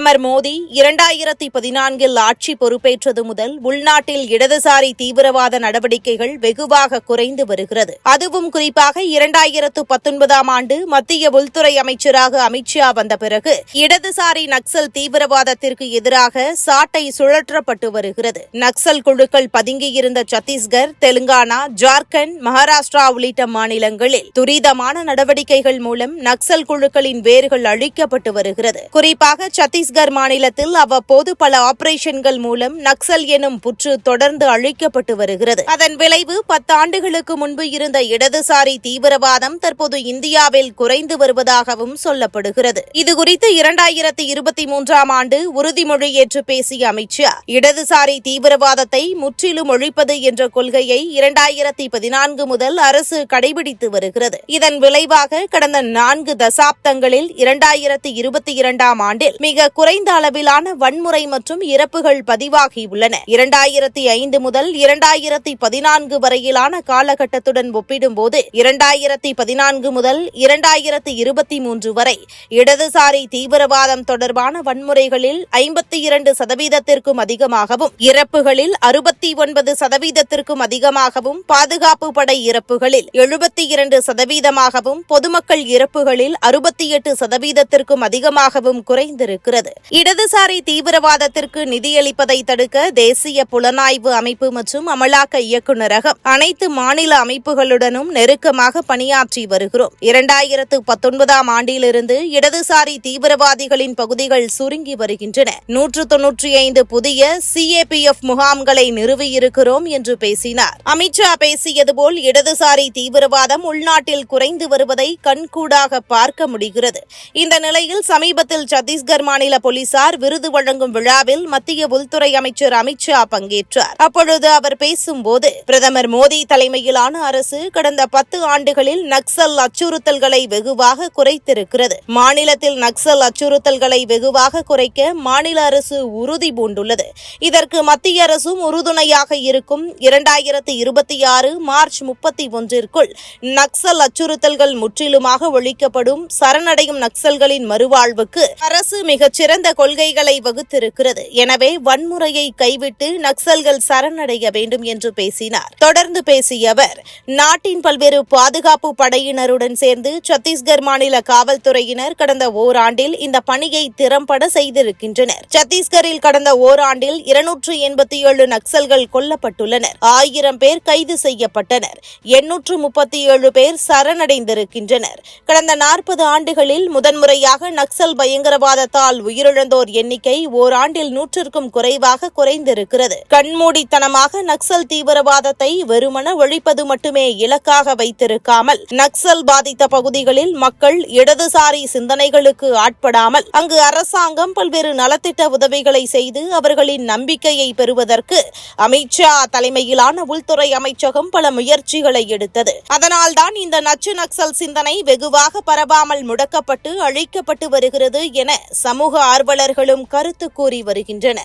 பிரதமர் மோடி இரண்டாயிரத்தி பதினான்கில் ஆட்சி பொறுப்பேற்றது முதல் உள்நாட்டில் இடதுசாரி தீவிரவாத நடவடிக்கைகள் வெகுவாக குறைந்து வருகிறது. அதுவும் குறிப்பாக இரண்டாயிரத்து பத்தொன்பதாம் ஆண்டு மத்திய உள்துறை அமைச்சராக அமித்ஷா வந்த பிறகு இடதுசாரி நக்சல் தீவிரவாதத்திற்கு எதிராக சாட்டை சுழற்றப்பட்டு வருகிறது. நக்சல் குழுக்கள் பதுங்கியிருந்த சத்தீஸ்கர் தெலுங்கானா ஜார்க்கண்ட் மகாராஷ்டிரா உள்ளிட்ட மாநிலங்களில் துரிதமான நடவடிக்கைகள் மூலம் நக்சல் குழுக்களின் வேர்கள் அழிக்கப்பட்டு வருகிறது. குறிப்பாக சத்தீஸ்கர் மாநிலத்தில் அவ்வப்போது பல ஆபரேஷன்கள் மூலம் நக்சல் எனும் புற்று தொடர்ந்து அழிக்கப்பட்டு வருகிறது. அதன் விளைவு பத்தாண்டுகளுக்கு முன்பு இருந்த இடதுசாரி தீவிரவாதம் தற்போது இந்தியாவில் குறைந்து வருவதாகவும் சொல்லப்படுகிறது. இதுகுறித்து இரண்டாயிரத்தி இருபத்தி மூன்றாம் ஆண்டு உறுதிமொழி ஏற்று பேசிய அமித்ஷா இடதுசாரி தீவிரவாதத்தை முற்றிலும் ஒழிப்பது என்ற கொள்கையை இரண்டாயிரத்தி பதினான்கு முதல் அரசு கடைபிடித்து வருகிறது. இதன் விளைவாக கடந்த நான்கு தசாப்தங்களில் இரண்டாயிரத்தி இருபத்தி இரண்டாம் ஆண்டில் மிக குறைந்த அளவிலான வன்முறை மற்றும் இறப்புகள் பதிவாகியுள்ளன. இரண்டாயிரத்தி ஐந்து முதல் இரண்டாயிரத்தி பதினான்கு வரையிலான காலகட்டத்துடன் ஒப்பிடும்போது இரண்டாயிரத்தி பதினான்கு முதல் இரண்டாயிரத்தி இருபத்தி மூன்று வரை இடதுசாரி தீவிரவாதம் தொடர்பான வன்முறைகளில் ஐம்பத்தி இரண்டு சதவீதத்திற்கும் அதிகமாகவும் இறப்புகளில் அறுபத்தி ஒன்பது சதவீதத்திற்கும் அதிகமாகவும் பாதுகாப்பு படை இறப்புகளில் எழுபத்தி இரண்டு சதவீதமாகவும் பொதுமக்கள் இறப்புகளில் அறுபத்தி எட்டு சதவீதத்திற்கும் அதிகமாகவும் குறைந்திருக்கிறது. இடதுசாரி தீவிரவாதத்திற்கு நிதியளிப்பதை தடுக்க தேசிய புலனாய்வு அமைப்பு மற்றும் அமலாக்க இயக்குநரகம் அனைத்து மாநில அமைப்புகளுடனும் நெருக்கமாக பணியாற்றி வருகிறோம். இரண்டாயிரத்து பத்தொன்பதாம் ஆண்டிலிருந்து இடதுசாரி தீவிரவாதிகளின் பகுதிகள் சுருங்கி வருகின்றன. நூற்று தொன்னூற்றி ஐந்து புதிய சிஏபிஎஃப் முகாம்களை நிறுவியிருக்கிறோம் என்று பேசினார். அமித்ஷா பேசியது போல் இடதுசாரி தீவிரவாதம் உள்நாட்டில் குறைந்து வருவதை கண்கூடாக பார்க்க முடிகிறது. இந்த நிலையில் சமீபத்தில் சத்தீஸ்கர் மாநில போலீசார் விருது வழங்கும் விழாவில் மத்திய உள்துறை அமைச்சர் அமித்ஷா பங்கேற்றார். அப்பொழுது அவர் பேசும்போது பிரதமர் மோடி தலைமையிலான அரசு கடந்த பத்து ஆண்டுகளில் நக்சல் அச்சுறுத்தல்களை வெகுவாக குறைத்திருக்கிறது. மாநிலத்தில் நக்சல் அச்சுறுத்தல்களை வெகுவாக குறைக்க மாநில அரசு உறுதி பூண்டுள்ளது. இதற்கு மத்திய அரசும் உறுதுணையாக இருக்கும் இரண்டாயிரத்தி இருபத்தி ஆறு மார்ச் முப்பத்தி ஒன்றிற்குள் நக்சல் அச்சுறுத்தல்கள் முற்றிலுமாக ஒழிக்கப்படும் சரணடையும் நக்சல்களின் மறுவாழ்வுக்கு அரசு மிகச்சிறந்த கொள்கைகளை வகுத்திருக்கிறது. எனவே வன்முறையை கைவிட்டு நக்சல்கள் சரணடைய வேண்டும் என்று பேசினார். தொடர்ந்து பேசிய அவர் நாட்டின் பல்வேறு பாதுகாப்பு படையினருடன் சேர்ந்து சத்தீஸ்கர் மாநில காவல்துறையினர் கடந்த ஓராண்டில் இந்த பணியை திறம்பட செய்திருக்கின்றனர். சத்தீஸ்கரில் கடந்த ஓராண்டில் இருநூற்று எண்பத்தி ஏழு நக்சல்கள் கொல்லப்பட்டுள்ளனர். ஆயிரம் பேர் கைது செய்யப்பட்டனர். எண்ணூற்று முப்பத்தி ஏழு பேர் சரணடைந்திருக்கின்றனர். கடந்த நாற்பது ஆண்டுகளில் முதன்முறையாக நக்சல் பயங்கரவாதத்தால் உயிரிழந்தோர் எண்ணிக்கை ஓராண்டில் நூற்றிற்கும் குறைவாக குறைந்திருக்கிறது. கண்மூடித்தனமாக நக்சல் தீவிரவாதத்தை வெறுமன ஒழிப்பது மட்டுமே இலக்காக வைத்திருக்காமல் நக்சல் பாதித்த பகுதிகளில் மக்கள் இடதுசாரி சிந்தனைகளுக்கு ஆட்படாமல் அங்கு அரசாங்கம் பல்வேறு நலத்திட்ட உதவிகளை செய்து அவர்களின் நம்பிக்கையை பெறுவதற்கு அமித்ஷா தலைமையிலான உள்துறை அமைச்சகம் பல முயற்சிகளை எடுத்தது. அதனால்தான் இந்த நச்சு நக்சல் சிந்தனை வெகுவாக பரவாமல் முடக்கப்பட்டு அழிக்கப்பட்டு வருகிறது என சமூக ஆர்வலர்களும் கருத்து கூறி வருகின்றனர்.